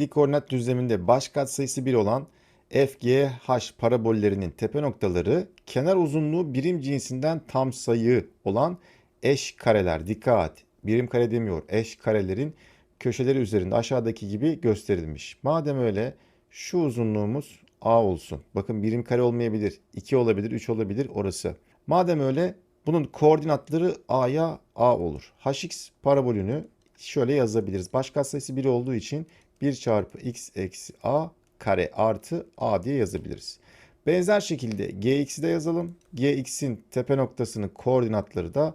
dik koordinat düzleminde baş katsayısı 1 olan FGH parabollerinin tepe noktaları kenar uzunluğu birim cinsinden tam sayı olan eş kareler. Dikkat! Birim kare demiyor. Eş karelerin köşeleri üzerinde aşağıdaki gibi gösterilmiş. Madem öyle şu uzunluğumuz A olsun. Bakın birim kare olmayabilir. 2 olabilir, 3 olabilir orası. Madem öyle bunun koordinatları A'ya A olur. Hx parabolünü şöyle yazabiliriz. Baş katsayısı 1 olduğu için 1 çarpı x eksi a kare artı a diye yazabiliriz. Benzer şekilde gx'i de yazalım. gx'in tepe noktasının koordinatları da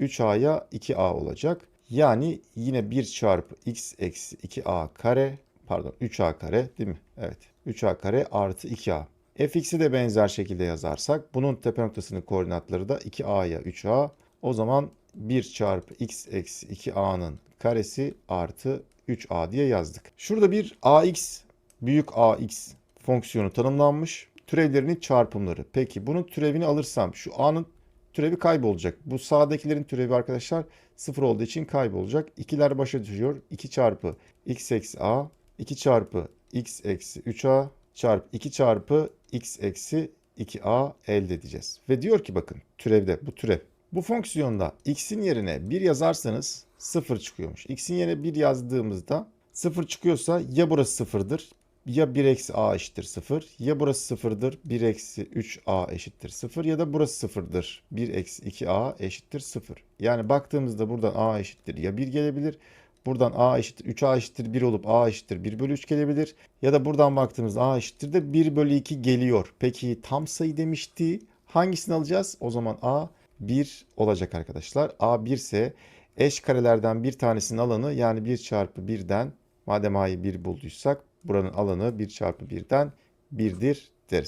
3a'ya 2a olacak. Yani yine 1 çarpı x eksi 2a kare pardon 3a kare değil mi? Evet 3a kare artı 2a. fx'i de benzer şekilde yazarsak bunun tepe noktasının koordinatları da 2a'ya 3a. O zaman 1 çarpı x eksi 2a'nın karesi artı 3a diye yazdık. Şurada bir ax büyük ax fonksiyonu tanımlanmış. Türevlerinin çarpımları. Peki bunun türevini alırsam şu a'nın türevi kaybolacak. Bu sağdakilerin türevi arkadaşlar sıfır olduğu için kaybolacak. İkiler başa düşüyor. 2 çarpı x eksi a 2 çarpı x eksi 3a çarpı 2 çarpı x eksi 2a elde edeceğiz. Ve diyor ki bakın türevde bu türev. Bu fonksiyonda x'in yerine 1 yazarsanız 0 çıkıyormuş. x'in yerine 1 yazdığımızda 0 çıkıyorsa ya burası 0'dır ya 1 eksi a eşittir 0 ya burası 0'dır 1 eksi 3a eşittir 0 ya da burası 0'dır 1 eksi 2a eşittir 0. Yani baktığımızda buradan a eşittir ya 1 gelebilir Buradan a eşittir 3a eşittir 1 olup a eşittir 1 bölü 3 gelebilir. Ya da buradan baktığımızda a eşittir de 1 bölü 2 geliyor. Peki tam sayı demişti. Hangisini alacağız? O zaman a 1 olacak arkadaşlar. a 1 ise eş karelerden bir tanesinin alanı yani 1 çarpı 1'den madem a'yı 1 bulduysak buranın alanı 1 çarpı 1'den 1'dir deriz.